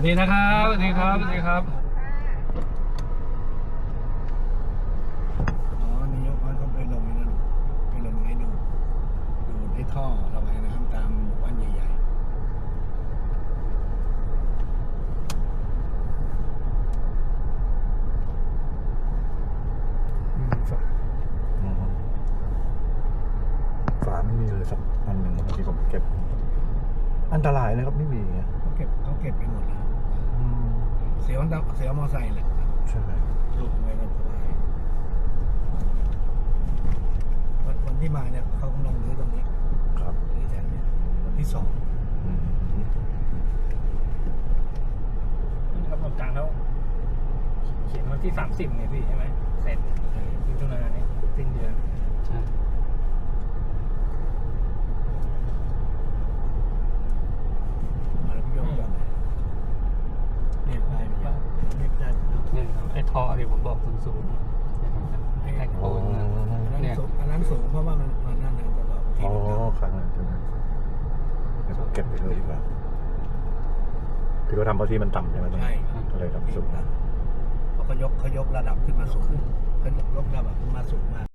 วัสดีนะครับสวัสดีครับสวัสดีครับอ๋อนายกเขาก็ไปลงไอ้นั่นไปลงให้ดูดูไอ้ท่อระบายน้ำตามหมู่บ้านใหญ่ฝาไม่มีเลยสักอันหนึ่งที่ผมเก็บ อันตรายนะครับไม่มี ดำเสียวมอไซค์แหละใช่ลูกไว้กันสบายวันวันที่มาเนี่ยเขากำลังรื้อตรงนี้ครับรื้อแถวเนี้ยวันที่สองอืมกำหนดการแล้ว เขียนวันที่สามสิบเนี่ยพี่ใช่ไหมเสร็จมิถุนายนนี้สิ้นเดือนใช่ มาแล้วพี่โยกย้อนเลยเนี่ยได้ไหมเนี่ยเนี่ยได้ไหม เนี่ยครับไอ้ท่อที่ผมบอก สูงสูงๆแต่งโอ้ปูนนะอันนั้นเนี่ยสูงอันนั้นสูงเพราะว่ามันมันนั่นนะตลอดที่อ๋อมันทำครั้งนั้นใช่ไหมเดี๋ยวผมเก็บไปเลยดีกว่าที่เขาทำเพราะที่มันต่ำใช่ไหมตรงใช่นี้ก็เลยทำสูงเพราะเขายกเขายกระดับขึ้นมาสูงเขายกระดับขึ้นมาสูงมาก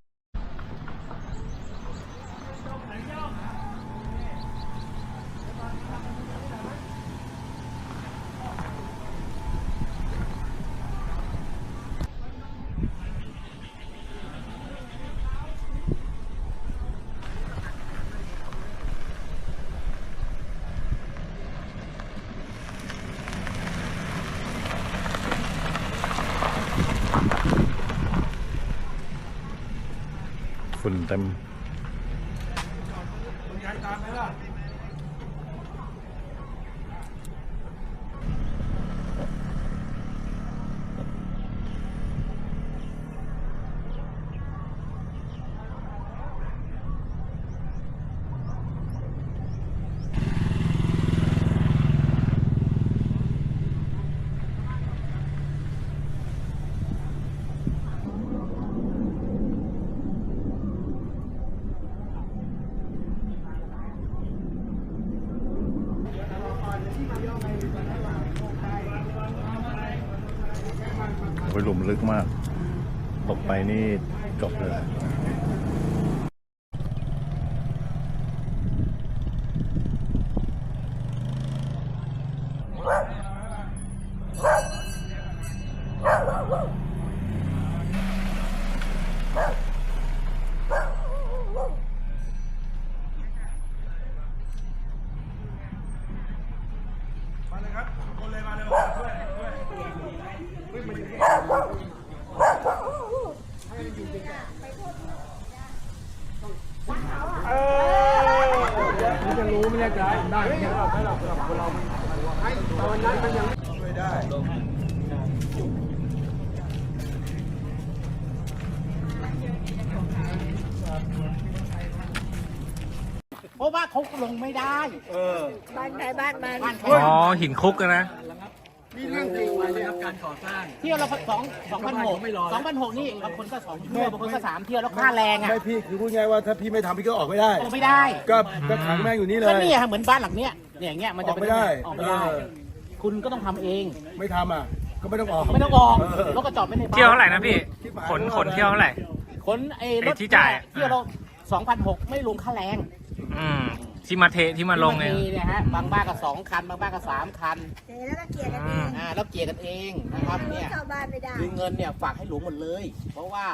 ฝุ่นเต็ม โอ้ยห ลึกมาก ตกไปนี่จบเลย เพราะว่าเขาลงไม่ได้บ้านใครบ้านมันบ้านเขาอ๋อหินคุกอะนะเที่ยวละสองสองพันหกสองพันหกนี่บางคนก็สองเที่ยวบางคนก็สามเที่ยวแล้วค่าแรงอะไม่พี่คือพูดง่ายว่าถ้าพี่ไม่ทำพี่ก็ออกไม่ได้ออกไม่ได้ก็ก็ขังแม่งอยู่นี่เลก็ย เนี่ยเหมือนบ้านหลังเนี้ยเนี่ยอย่างเงี้ยมันจะออกไม่ได้ออกไม่ได้ เออ คุณก็ต้องทำเอง ไม่ทำอะ ก็ไม่ต้องออกไม่ต้องออกเรถก็จอดไม่ในบ้านเที่ยวเท่าไหร่นะพี่ขนขนเที่ยวเท่าไหร่คนไอ้รถไอ้ที่จ่ายอะเที่ยวเราสองพันหกไม่รวมค่าแรง อืมที่มาเทที่มาลงเองที่เนี่ยฮะบางบ้านก็สองคัน บางบ้านก็สามคันเจ๊แล้วก็เกลียดกันเออืงมอ่าแล้วเกลี่ยกันเองนะครับเนี่ยเข้าบ้านไม่ได้ คือเงินเนี่ยฝากให้หลวงหมดเลย เพราะว่า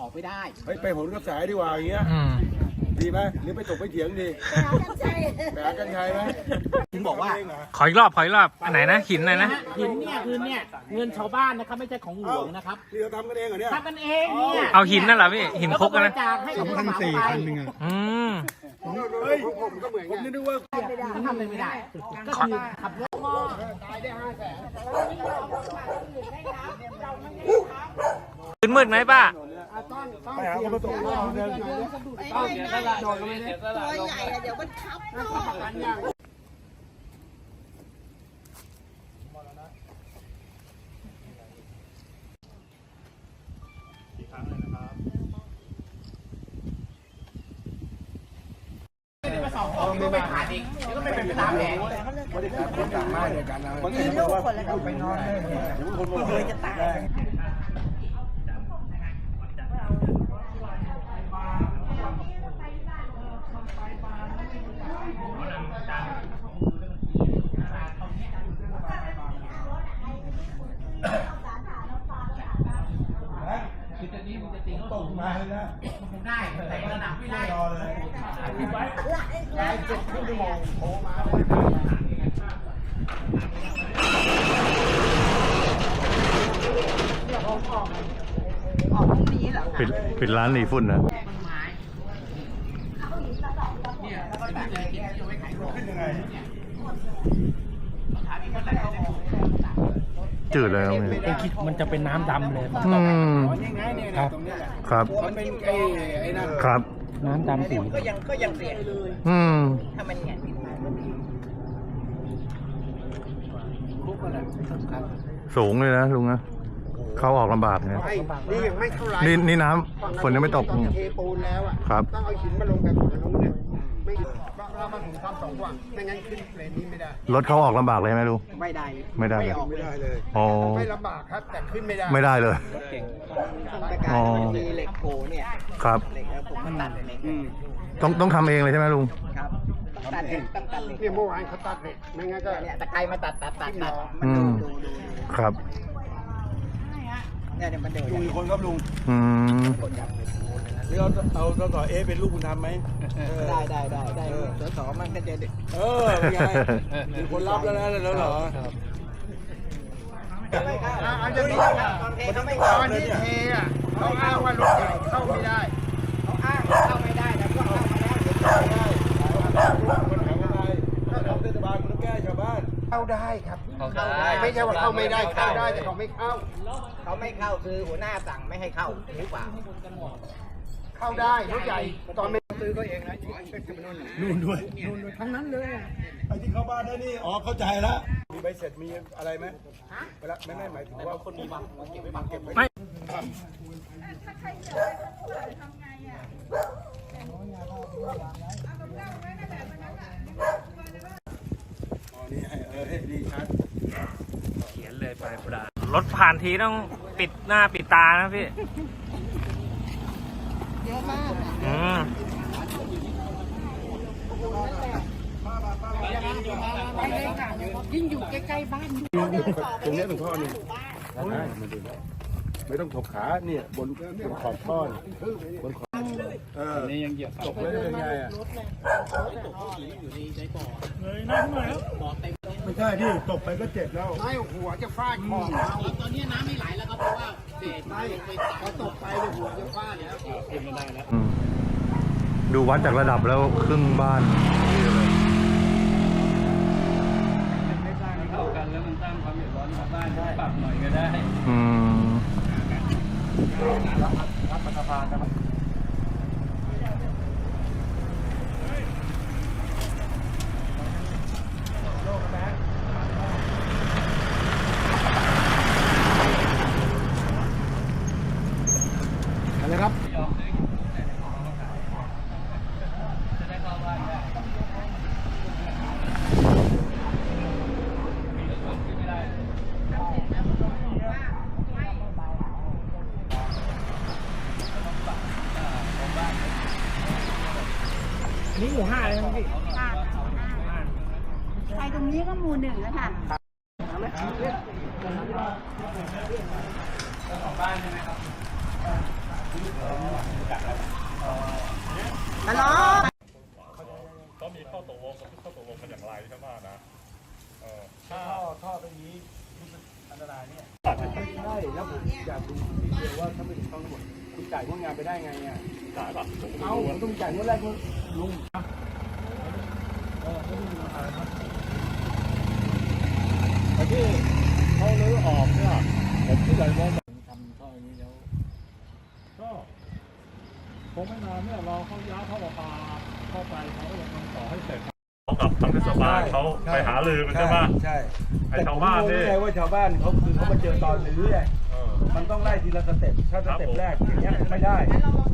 ออกไม่ได้ เฮ้ยไปโหนกระแสดีกว่าอย่างเงี้ย อืม ดีไหมหรือไปตกไปเถียงดีไปหากันใจไปหากันชัยไหมถึงบอกว่าเงเหรอขออีกรอบ ขออีกรอบ อันไหนนะ หินอะไรนะ หินเนี่ยคือเนี่ยเงินชาวบ้านนะครับไม่ใช่ของหลวงนะครับนี่เราทำกันเองเหรอเนี่ย ทำกันเองเนี่ยเอาหินนั่นเหรอพี่หินคุกอะแล้วนะบริจาคให้กับผู้สมัครไปอืม เฮ้ยผมก็เหมือนผมนึกว่าทำอะไรไม่ได้ก็คือขับรถมืดๆไหมป้าไปหาคนมาตกรอบเดินอยู่ตัวใหญ่เดี๋ยวมันทับ สองของก็ไม่ผ่านอีกเดี๋ยวก็ไม่เป็นไปตามแผนคนต่างบ้านเดียวกันนะมีลูกคนแล้วก็ไป นอนเลยเลยจะตายคงได้ แต่ระดับไม่ได้ออกพรุ่งนี้เหรอปิดปิดร้านหนีฝุ่นนะ เนี่ยก็ได้เลยที่จะไว้ขายของขึ้นยังไง จืดเลยครับเนี่ยเป็นคิดมันจะเป็นน้ำดำเลยอืมนี่ไงเนี่ยนะตรงนี้แหละครับ มันเป็นไอ้ไอ้นั่นครับ น้ำดำสีก็ยังก็ยังเสี่ยงเลยอืม ถ้ามันแหงนขึ้นมาคุกอะไรสำคัญสูงเลยนะลุงนะ เข้าออกลำบากเนี่ยไอ้นี่ยังไม่เท่าไหร่นี่นี่น้ำฝนยังไม่ตกตอนจะเทปูนแล้วอะครับ ต้องเอาหินมาลงแบบฝั่งนู้นเนี่ยไม่ เรามาถึงทำสองฝั่งไม่งั้นขึ้นเลนนี้ไม่ได้ รถเข้าออกลำบากเลยไหมลุงไม่ได้ไม่ได้ไม่เลยออกไม่ได้เลยอ๋อไม่ลำบากครับแต่ขึ้นไม่ได้ไม่ได้เลยประกาอ๋ศอมันมีเหล็กโผเนี่ยครับ เหล็กแล้วผมก็ตัดเหล็กอืมต้องต้องทำเองเลยใช่ไหมลุงครับต้องตัดเหล็กต้องตัดเหล็กเนี่ยเมื่อวานเขาตัดเหล็กไม่งั้นก็เนี่ยตะไคร้มาตัดตัดตัดตัดมันอืดูมดูดูครับ เนี่ยเนี่ยมันเดินลุงคนครับลุงอืมห รือเอาเอาสสเอเป็นลูกคุณทำไหมได้ได้ได้ได้สสมันก็จะเออเป็นไงมีคนรับแล้วนะแล้วเหรอไม่เข้าอาจจะมีตอนเทเขาไม่เข้าตอนที่เทอะเขาอ้างว่ารถใหญ่เข้าไม่ได้เขาอ้างเข้าไม่ได้แต่ก็เข้ามาแล้วเดี๋ยวเข้าไม่ได้ถ้าของเทศบาลมันต้องแก้ชาวบ้านเข้าได้ครับเข้าได้ไม่ใช่ว่าเข้าไม่ได้เข้าได้แต่เขาไม่เข้า เขาไม่เข้าคือหัวหน้าสั่งไม่ให้เข้าหรือเปล่า เข้าได้รถใหญ่ตอนไม่ซื้อก็เองนะนู่นด้วยนู่นด้วยทั้งนั้นเลยไอ้ที่เข้าบ้านได้นี่อ๋อเข้าใจแล้วมีใบเสร็จมีอะไรไหมเวลาไม่ไม่หมายถึงว่าคนมีบังเก็บไว้บังเก็บไว้ไม่อ๋อนี่ให้เออให้ดีชัดเขียนเลยไปปลารถผ่านทีต้องปิดหน้าปิดตานะพี่เยอะมากอืมยิ่งอยู่ใกล้ๆบ้านตรงนี้เป็นท่อนี่ไม่ต้องถกขาเนี่ยบนบนขอบท่อนบนขอบเออนี่ยังเหยียบตกเลยเป็นไงอะไม่ใช่ที่ตกไปก็เจ็บแล้วไม่หัวจะฟาดคอตอนนี้น้ำไม่ไหลแล้วครับเพราะว่า อตกไปเลยหัวจะฟาดแล้วอืมดูวัดจากระดับแล้วครึ่งบ้านเข้ากันแล้วมันสร้างความเดือดร้อนชาวบ้านปรับหน่อยก็ได้ อืมอะไรครับ อันนี้หมู่ห้าเลยนะพี่ ไปตรงนี้ก็หมู่หนึ่งแล้วค่ะ ตลอด ใช่แล้วผมอยากดูเดียวว่าถ้าไม่ถูกต้องหมดคุณจ่ายงวดงานไปได้ไงอะจ่ายป่ะเอาผมต้องจ่ายงวดแรกงวดลุงที่เขาลื้อออกเนี่ยผมคิดอะไรว่าทำท่ออย่างนี้แล้วก็คงไม่นานเนี่ยรอเขาย้ายท่อประปาเข้าไปเขาก็จะทำต่อให้เสร็จ เขากับทางเทศบาลเขาไปหาลือกันใช่ไหมใช่ไอ้ชาวบ้านนี่ แต่ผมรู้ไงว่าชาวบ้านเขาคือเขามาเจอตอนลื้อไงเออ มันต้องไล่ทีละสเต็ปถ้าสเต็ปแรกอย่างเงี้ยไม่ได้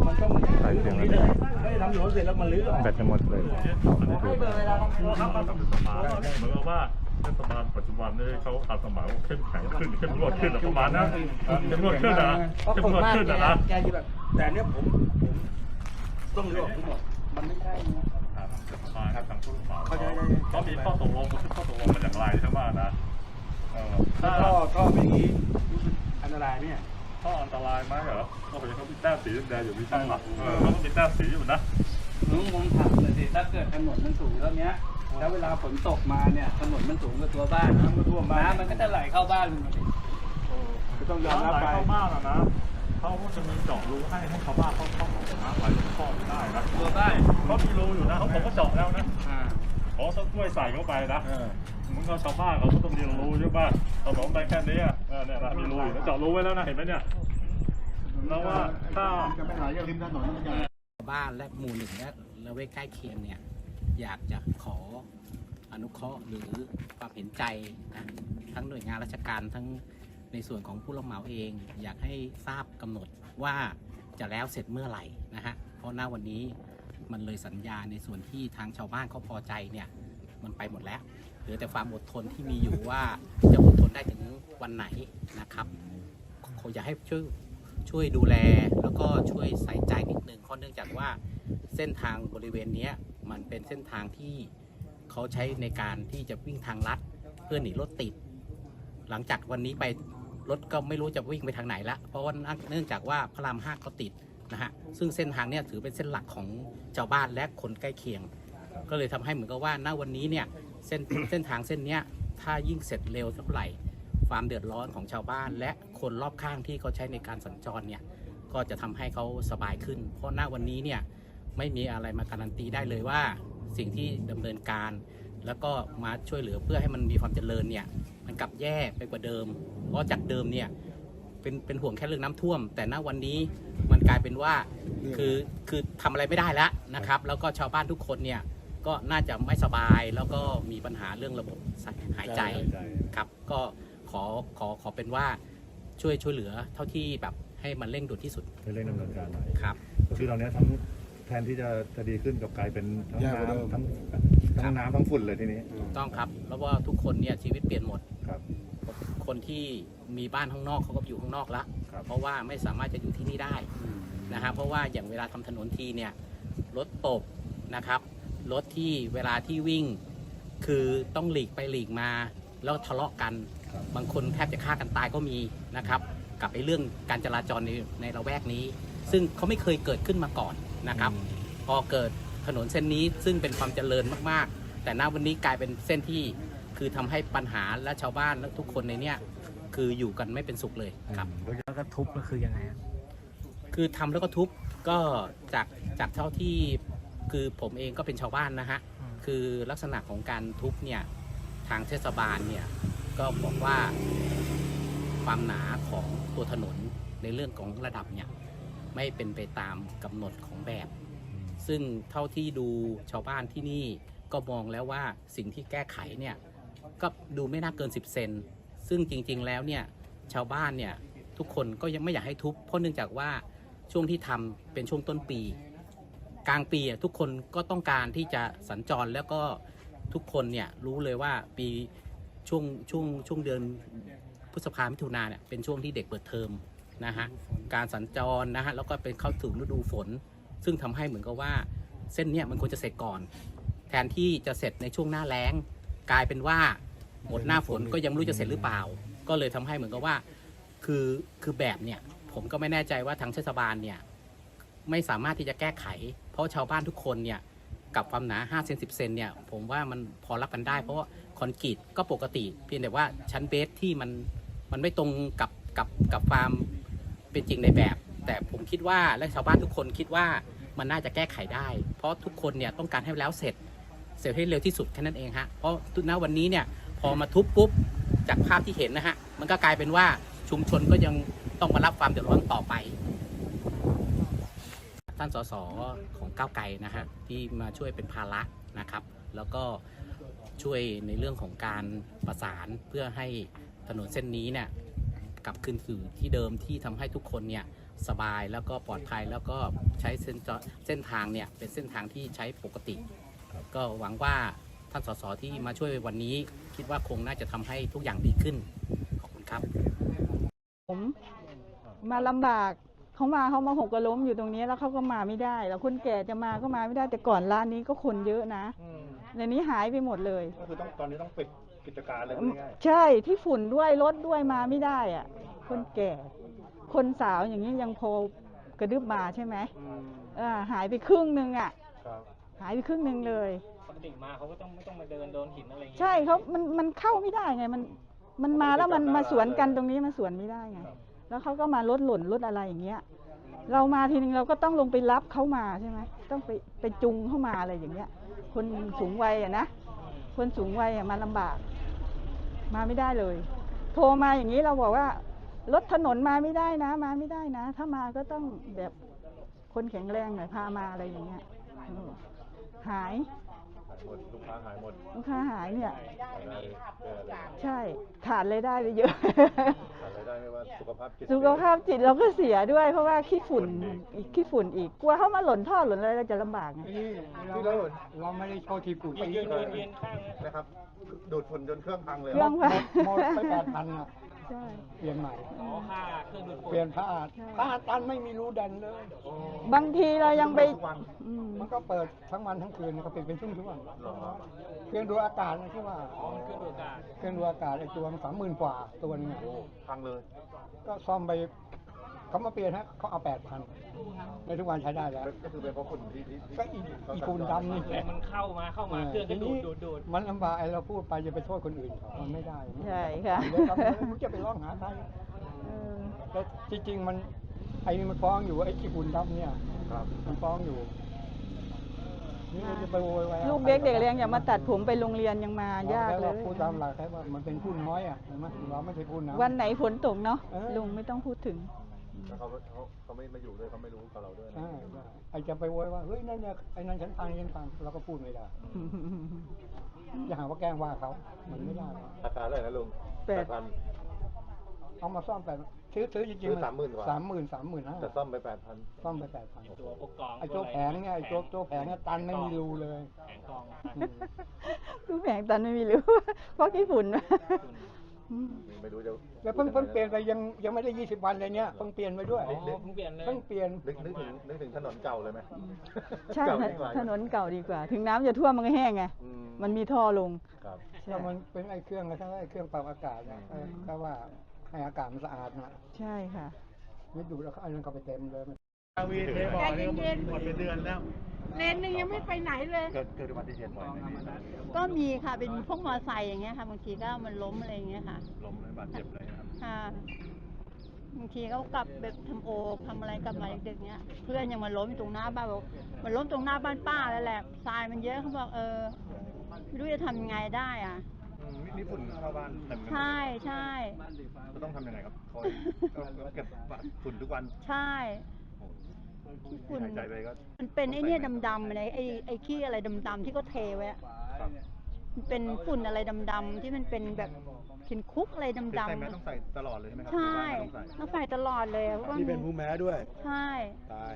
มันต้องลื้อตรงนี้เลยไม่ได้ทำถนนเสร็จแล้วมันลื้อออกแบตจะหมดเลยถ้ามาทำเทศบาลเหมือนกับว่าเทศบาลปัจจุบันเนี่ยเขาอาสมัยว่าเข้มแข็งขึ้นเข้มงวดขึ้นอะประมาณนั้นเข้มงวดขึ้นนะเข้มงวดขึ้นนะนะแกจะแบบแต่เนี้ยผมผมต้องลื้อออกทั้งหมดมันไม่ใช่นะทางเทศบาลทางผู้รับเหมาเข้าใจได้เขามีข้อตกลงมันคือข้อตกลงมาจากไรใช่ไหมนะเออถ้าท่อท่อเป็นอย่างนี้รู้สึก อันตรายเนี่ยข้ออันตรายไหมเหรอก็เห็นเขามีแต้มสีแดงอยู่มีช่างหลักเออเขาก็มีแต้มสีอยู่นะลุงมองถามเลยสิถ้าเกิดถนนมันสูงเท่าเนี้ยแล้วเวลาฝนตกมาเนี่ยถนนมันสูงกว่าตัวบ้านน้ำมันท่วมน้ำมันก็จะไหลเข้าบ้านลุงก็ต้องยอมรับไหลไปเข้าบ้านอะนะเขาก็จะมีเจาะรูให้ให้ชาวบ้านเขาเข้าของน้ำไหลลงท่อไม่ได้นะตัวบ้านเขามีรูอยู่นะเขาผมก็เจาะแล้วนะอ่าเขาต้องกล้วยใส่เข้าไปนะมึงก็ชาวบ้านเขาก็ต้องมีรูใช่ป่ะถนนไปแค่นี้อะ เออเนี่ยนะมีรูอยู่นะเจาะรูไว้แล้วนะเห็นไหมเนี่ยแล้วว่าถ้าจะไปหาอย่างริมถนนมันจะบ้านและหมู่หนึ่งและละเวกใกล้เคียงเนี่ยอยากจะขออนุเคราะห์หรือความเห็นใจนะทั้งหน่วยงานราชการทั้งในส่วนของผู้รับเหมาเอง อยากให้ทราบกำหนดว่าจะแล้วเสร็จเมื่อไหร่นะฮะเพราะหน้าวันนี้มันเลยสัญญาในส่วนที่ทางชาวบ้านเขาพอใจเนี่ยมันไปหมดแล้ว ลือแต่ความอดทนที่มีอยู่ว่าจะอดทนได้ถึงวันไหนนะครับขออยากให้ช่วยช่วยดูแลแล้วก็ช่วยใส่ใจนิดนึงเพราะเนื่องจากว่าเส้นทางบริเวณนี้มันเป็นเส้นทางที่เขาใช้ในการที่จะวิ่งทางลัดเพื่อหนีรถติด หลังจากวันนี้ไปรถก็ไม่รู้จะวิ่งไปทางไหนละเพราะว่าเนื่องจากว่าพระรามห้าเขาติดนะฮะซึ่งเส้นทางเนี้ยถือเป็นเส้นหลักของชาวบ้านและคนใกล้เคียง ก็เลยทำให้เหมือนกับว่าณวันนี้เนี่ย เส้น เส้นทางเส้นเนี้ยถ้ายิ่งเสร็จเร็วเท่าไหร่ ความเดือดร้อนของชาวบ้าน และคนรอบข้างที่เขาใช้ในการสัญจรเนี่ยก็จะทำให้เขาสบายขึ้น เพราะณวันนี้เนี่ยไม่มีอะไรมาการันตีได้เลยว่าสิ่งที่ดำเนินการ แล้วก็มาช่วยเหลือเพื่อให้มันมีความเจริญเนี่ยมันกลับแย่ไปกว่าเดิม เพราะจากเดิมเนี่ยเป็นเป็นห่วงแค่เรื่องน้ำท่วม แต่ณวันนี้มันกลายเป็นว่าคือคือทำอะไรไม่ได้แล้วนะครับ แล้วก็ชาวบ้านทุกคนเนี่ย ก็น่าจะไม่สบายแล้วก็มีปัญหาเรื่องระบบหายใจครับก็ขอขอขอเป็นว่าช่วยช่วยเหลือเท่าที่แบบให้มันเร่งด่วนที่สุดให้เร่งดำเนินการหน่อยครับก็คือตอนนี้ทั้งแทนที่จะจะดีขึ้นกับกลายเป็นทั้งยากกว่าเดิมน้ำทั้งทั้งน้ำทั้งฝุ่นเลยทีนี้ถูกต้องครับ แล้วว่าทุกคนเนี่ยชีวิตเปลี่ยนหมดครับคนที่มีบ้านข้างนอกเขาก็ไปอยู่ข้างนอกละครับเพราะว่าไม่สามารถจะอยู่ที่นี่ได้นะฮะเพราะว่าอย่างเวลาทำถนนทีเนี่ยรถตกนะครับ รถที่เวลาที่วิ่ง คือต้องหลีกไปหลีกมาแล้วทะเลาะกันครับบางคนแทบจะฆ่ากันตายก็มีนะครับกับไอ้เรื่องการจราจรในในละแวกนี้ ซึ่งเขาไม่เคยเกิดขึ้นมาก่อนนะครับ พอเกิดถนนเส้นนี้ซึ่งเป็นความเจริญมากๆ แต่ณวันนี้กลายเป็นเส้นที่คือทำให้ปัญหาและชาวบ้านและทุกคนในเนี้ยคืออยู่กันไม่เป็นสุขเลยครับแล้วก็ทุบก็คือยังไงอะคือทำแล้วก็ทุบก็จากจากเท่าที่ คือผมเองก็เป็นชาวบ้านนะฮะ คือลักษณะของการทุบเนี่ยทางเทศบาลเนี่ยก็บอกว่าความหนาของตัวถนนในเรื่องของระดับเนี่ยไม่เป็นไปตามกำหนดของแบบ ซึ่งเท่าที่ดูชาวบ้านที่นี่ก็มองแล้วว่าสิ่งที่แก้ไขเนี่ยก็ดูไม่น่าเกิน 10 เซน ซึ่งจริงๆแล้วเนี่ยชาวบ้านเนี่ยทุกคนก็ยังไม่อยากให้ทุบ เพราะเนื่องจากว่าช่วงที่ทำเป็นช่วงต้นปี กลางปีอะทุกคนก็ต้องการที่จะสัญจรแล้วก็ทุกคนเนี่ยรู้เลยว่าปีช่วงช่วงช่วงเดือนพฤษภามิถุนาเนี่ยเป็นช่วงที่เด็กเปิดเทอมนะฮะการสัญจรนะฮะแล้วก็เป็นเข้าถึงฤดูฝน ซึ่งทำให้เหมือนกับว่าเส้นเนี้ยมันควรจะเสร็จก่อน แทนที่จะเสร็จในช่วงหน้าแล้ง กลายเป็นว่าหมดหน้าฝนก็ยังไม่รู้จะเสร็จหรือเปล่า ก็เลยทำให้เหมือนกับว่าคือคือแบบเนี่ยผมก็ไม่แน่ใจว่าทางเทศบาลเนี่ยไม่สามารถที่จะแก้ไข ราะชาวบ้านทุกคนเนี่ยกับความหนา5เซน10เซนเนี่ยผมว่ามันพอรับกันได้ เพราะว่าคอนกรีตก็ปกติ เพียงแต่ว่าชั้นเบสที่มันมันไม่ตรงกับกับกับความเป็นจริงในแบบ แต่ผมคิดว่าและชาวบ้านทุกคนคิดว่ามันน่าจะแก้ไขได้ เพราะทุกคนเนี่ยต้องการให้แล้วเสร็จเสร็จให้เร็วที่สุดแค่นั้นเองฮะเพราะณวันนี้เนี่ยพอมาทุบปุ๊บจากภาพที่เห็นนะฮะมันก็กลายเป็นว่าชุมชนก็ยังต้องมารับความเดือดร้อนต่อไป ท่านสสของก้าวไกลนะฮะที่มาช่วยเป็นภาระนะครับ แล้วก็ช่วยในเรื่องของการประสานเพื่อให้ถนนเส้นนี้เนี่ยกลับคืนสู่ที่เดิมที่ทำให้ทุกคนเนี่ยสบายแล้วก็ปลอดภัยแล้วก็ใช้เส้นจเส้นทางเนี่ยเป็นเส้นทางที่ใช้ปกติ ก็หวังว่าท่านสสที่มาช่วยวันนี้ คิดว่าคงน่าจะทำให้ทุกอย่างดีขึ้น ขอบคุณครับ ผมมาลำบาก เขามาเขามาหกกระล้มอยู่ตรงนี้แล้วเขาก็มาไม่ได้ แล้วคนแก่จะมาก็มาไม่ได้แต่ก่อนร้านนี้ก็คนเยอะนะในนี้หายไปหมดเลย ก็คือต้องตอนนี้ต้องปิดกิจการเลยง่ายใช่ที่ฝุ่นด้วยรถด้วยมาไม่ได้อะคนแก่ คนสาวอย่างนี้ยังพอกระดึบมาใช่ไหมอ่าหายไปครึ่งหนึ่งอะ ครับหายไปครึ่งหนึ่งเลย ปกติมาเขาก็ต้องไม่ต้องมาเดินโดนหินอะไรอย่างเงี้ยใช่เขามันมันเข้าไม่ได้ไง มัน มันมาแล้วมันมาสวนกันตรงนี้มันสวนไม่ได้ไง แล้วเขาก็มารถหล่นรถอะไรอย่างเงี้ย เรามาทีนึงเราก็ต้องลงไปรับเขามาใช่ไหมต้องไปไปจุงเข้ามาอะไรอย่างเงี้ย คนสูงวัยอะนะคนสูงวัยอะมาลำบาก มาไม่ได้เลย โทรมาอย่างนี้เราบอกว่ารถถนนมาไม่ได้นะ มาไม่ได้นะ ถ้ามาก็ต้องแบบคนแข็งแรงหน่อยพามาอะไรอย่างเงี้ยเออหายหมดลูกค้าหายหมดลูกค้าหายเนี่ยรายได้เกินเลยใช่ขาดรายได้ไปเยอะ ขาดรายได้ไม่ว่าสุขภาพจิตสุขภาพจิตเราก็เสียด้วย เพราะว่าขี้ฝุ่นอีกขี้ฝุ่นอีกกลัวเขามาหล่นท่อหล่นอะไรเราจะลำบากไงที่เราเราไม่ได้โชว์ทีฝุ่นไปยืนยืนยืนข้างนะนะครับดูดฝุ่นจนเครื่องพังเลยเครื่องพังหมดไปแปดพันอะ ใช่เปลี่ยนใหม่อ๋อค่าเครื่องดูดฝุ่นเปลี่ยนผ้าอาดผ้าอาดตันไม่มีรูดันเลย บางทีเรายังไปอืมมันก็เปิดทั้งวันทั้งคืนก็เป็นเป็นช่วงช่วงเครื่องดูอากาศนะที่ว่าอ๋อมันเครื่องดูดอากาศเครื่องดูอากาศไอ้ตัวมันสามหมื่นกว่าตัวนึงอะพังเลย ก็ซ่อมไป เขามาเปลี่ยนฮะเขาเอาแปดพันในทุกวันใช้ได้แล้ว ก็คือเป็นเพราะฝุ่นที่ที่ที่ก็อีอีฝุ่นดำนี่แหละมันเข้ามาเข้ามาเครื่องก็ดูดดูดดูดมันลำบากไอ้เราพูดไปจะไปโทษคนอื่นเขามันไม่ได้ใช่ค่ะเดี๋ยวทำไมมึงจะไปร้องหาใครเออแต่จริงๆมันไอ้นี่มันฟ้องอยู่ไอ้ขี้ฝุ่นดำเนี่ยครับมันฟ้องอยู่นี่เราจะไปโวยวายลูกเด็กเด็กเลี้ยงอย่ามาตัดผมไปโรงเรียนยังมายากเลยพูดตามหลักแค่ว่ามันเป็นผู้น้อยอะเห็นไหมเราไม่ใช่ผู้นำวันไหนฝนตกเนาะเออลุงไม่ต้องพูดถึง แล้วเขาเขาเขาไม่มาอยู่ด้วยเขาไม่รู้กับเราด้วยนะ ใช่ใช่ไอ้จะไปโวยว่าเฮ้ยนั่นเนี่ยไอ้นั่นฉันฟังฉันฟังเราก็พูดไม่ได้อย่าหาว่าแกล้งว่าเขามันไม่ได้ราคาเท่าไหร่นะลุงแปดพัน เอามาซ่อมแปดซื้อซื้อจริงซื้อ30,000กว่า สามหมื่นสามหมื่นห้าแต่ซ่อมไปแปดพัน ซ่อมไปแปดพันตัวพวกกองไอ้ตัวแผงเนี่ยไอ้ตัวตัวแผงเนี่ยตันไม่มีรูเลย แผงกอง อืมลูกแผงตันไม่มีรู้ เพราะขี้ฝุ่น ไม่รู้จะแล้วเพิ่งเพิ่งเปลี่ยนไปยังยังไม่ได้ยี่สิบวันเลยเนี่ยเพิ่งเปลี่ยนไปด้วยอ๋อเพิ่งเปลี่ยนเลยเพิ่งเปลี่ยนนึกนึกถึงนึกถึงถนนเก่าเลยไหมใช่เก่าถยิ่งกว่าถนนเก่าดีกว่า ถึงน้ำจะท่วมมันก็แห้งไงอืมมันมีท่อลงครับใช่แล้วมันเป็นไอ้เครื่องอะไรทั้งไอ้เครื่องปรับอากาศนะเออก็ว่าให้อากาศมันสะอาดนะใช่ค่ะไม่ดูแล้วเขาเอาเงินเข้าไปเต็มเลย ใจเย็นๆหมดเป็นเดือนแล้ว เลนหนึงยังไม่ไปไหนเลย เกิดเกิดอุบัติเหตุบ่อยไหมพี่ก็มีค่ะเป็นพวกมอไซค์อย่างเงี้ยค่ะบางทีก็มันล้มอะไรอย่างเงี้ยค่ะล้มเลยบาดเจ็บเลยนะครับค่ะบางทีเขากลับแบบทำโอทำอะไรกลับมาดึกๆเงี้ย เพื่อนยังมาล้มอยู่ตรงหน้าบ้านบอกมันล้มตรงหน้าบ้านป้าแล้วแหละทรายมันเยอะเขาบอกเออไม่รู้จะทำยังไงได้อะนี่ฝุ่นเข้าบ้านเต็มใช่ใช่จะต้องทำยังไงครับคอยเก็บฝุ่นทุกวัน ใช่ ฝุ่นหายใจไปก็มันเป็นไอ้เนี่ยดำๆอะไรไอ้ไอ้ขี้อะไรดำๆที่เขาเทไว้อะครับมันเป็นฝุ่นอะไรดำๆที่มันเป็นแบบเห็นคุกอะไรคือดำใส่แมสต้องใส่ตลอดเลยใช่ไหมครัๆใช่ต้องใส่ต้องใส่ตลอดเลยเพราะว่านี่เป็นภูมิแพ้ด้วย ใช่ ตาย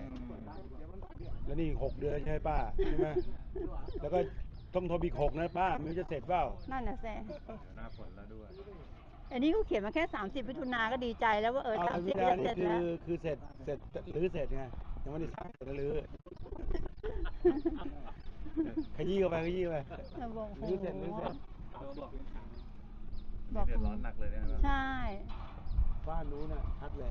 แล้วนี่อีกหกเดือนใช่ไหมป้าใช่ไหมแล้วก็ต้องทบอีกหกนะป้าไมันจะเสร็จเปล่า นั่นน่ะแซ่หน้าฝนแล้วด้วย อันนี้เขาเขียนมาแค่ 30มิถุนาก็ดีใจแล้วว่าเออเอาสามสิวิบนาเสร็จนี่คืแล้อวคือเสร็จเสร็จหรือเสร็จไงยังไม่ได้สร้างเสร็จหรือ ขยี้เข้าไปขยี้เข้าไปเราบอกหรือเสร็จหรือเสร็จบอกเดือดร้อนหนักเลยนะครับใช่ บ้านนู้นน่ะชัดเลย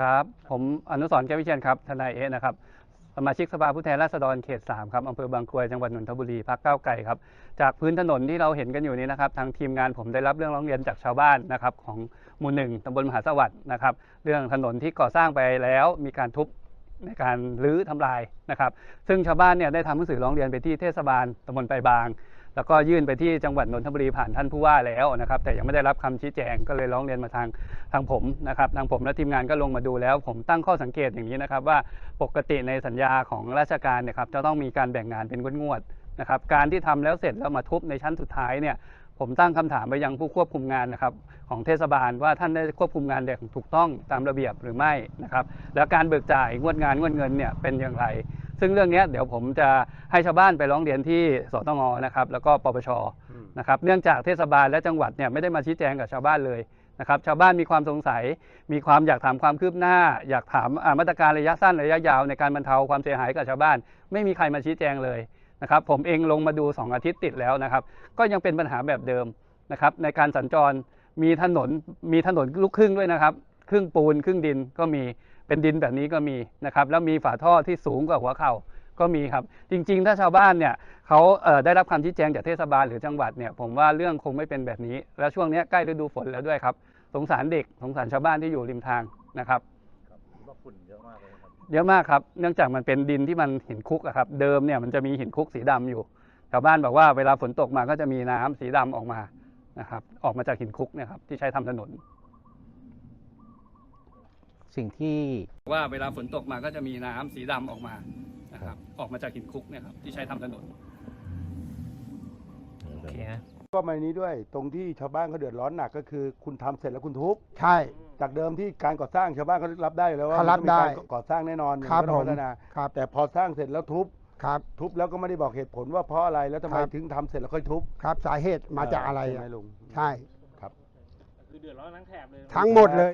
ครับ ผมอนุสรณ์แก้ววิเชียนครับ ทนายเอะนะครับส มาชิกสภาผู้แทนราษฎรเขต 3 ครับอำเภอบางกรวยจังหวัดนนทบุรีพักเก้าวไก่ครับ จากพื้นถนนที่เราเห็นกันอยู่นี้นะครับ ทางทีมงานผมได้รับเรื่องร้องเรียนจากชาวบ้านนะครับของหมู่หนึ่งตำบลมหาสวัสดิ์นะครับ เรื่องถนนที่ก่อสร้างไปแล้วมีการทุบในการรื้อทำลายนะครับ ซึ่งชาวบ้านเนี่ยได้ทำหนังสือร้องเรียนไปที่เทศบาลตำบลไปบาง แล้วก็ยื่นไปที่จังหวัดนนทบุรีผ่านท่านผู้ว่าแล้วนะครับ แต่ยังไม่ได้รับคำชี้แจงก็เลยร้องเรียนมาทางทางผมนะครับทางผมและทีมงานก็ลงมาดูแล้ว ผมตั้งข้อสังเกตอย่างนี้นะครับ ว่าปกติในสัญญาของราชการเนี่ยครับจะต้องมีการแบ่งงานเป็นงวดๆนะครับการที่ทำแล้วเสร็จแล้วมาทุบในชั้นสุดท้ายเนี่ยผมตั้งคำถามไปยังผู้ควบคุมงานนะครับของเทศบาลว่าท่านได้ควบคุมงานอย่างถูกต้องตามระเบียบหรือไม่นะครับแล้วการเบิกจ่ายงวดงานงวดเงินเนี่ยเป็นอย่างไร ซึ่งเรื่องเนี้ยเดี๋ยวผมจะให้ชาวบ้านไปร้องเรียนที่สตงนะครับแล้วก็ปปชนะครับเนื่องจากเทศบาลและจังหวัดเนี่ยไม่ได้มาชี้แจงกับชาวบ้านเลยนะครับชาวบ้านมีความสงสัย มีความอยากถามความคืบหน้า อยากถามอ่ามาตรการระยะสั้นระยะยาวในการบรรเทาความเสียหายกับชาวบ้าน ไม่มีใครมาชี้แจงเลยนะครับผมเองลงมาดู 2 อาทิตย์ติดแล้วนะครับ ก็ยังเป็นปัญหาแบบเดิมนะครับในการสัญจรมีถนนมีถนนลูกครึ่งด้วยนะครับ ครึ่งปูนครึ่งดินก็มี เป็นดินแบบนี้ก็มีนะครับแล้วมีฝาท่อที่สูงกว่าหัวเข่าก็มีครับ จริงๆ ถ้าชาวบ้านเนี่ยเขาเอ่อได้รับคำชี้แจงจากเทศบาลหรือจังหวัดเนี่ยผมว่าเรื่องคงไม่เป็นแบบนี้ แล้วช่วงเนี้ยใกล้ฤดูฝนแล้วด้วยครับ สงสารเด็กสงสารชาวบ้านที่อยู่ริมทางนะครับว่าฝุ่นเยอะมากเลยครับเยอะมากครับเนื่องจากมันเป็นดินที่มันหินคลุกอะครับเดิมเนี่ยมันจะมีหินคลุกสีดำอยู่ชาวบ้านบอกว่าเวลาฝนตกมาก็จะมีน้ำสีดำออกมานะครับออกมาจากหินคลุกเนี่ยครับที่ใช้ทำถนน สิ่งที่ว่าเวลาฝนตกมาก็จะมีน้ำสีดำออกมานะครับ ออกมาจากหินคลุกเนี่ยครับที่ใช้ทำถนนโอเคนะก็มานี้ด้วยตรงที่ชาวบ้านเขาเดือดร้อนหนักก็คือ คุณทำเสร็จแล้วคุณทุบใช่ จากเดิมที่การก่อสร้างชาวบ้านเขารับได้อยู่แล้วว่าเขารับได้มันต้องมีการก่อสร้างแน่นอนครับอย่างผมพัฒนาครับแต่พอสร้างเสร็จแล้วทุบครับทุบแล้วก็ไม่ได้บอกเหตุผลว่าเพราะอะไรแล้วทำไมครับถึงทำเสร็จแล้วค่อยทุบครับ สาเหตุมาจากอะไรใช่ไหมอะลุงใช่คือเดือดร้อนทั้งแถบเลยทั้งหมดเลย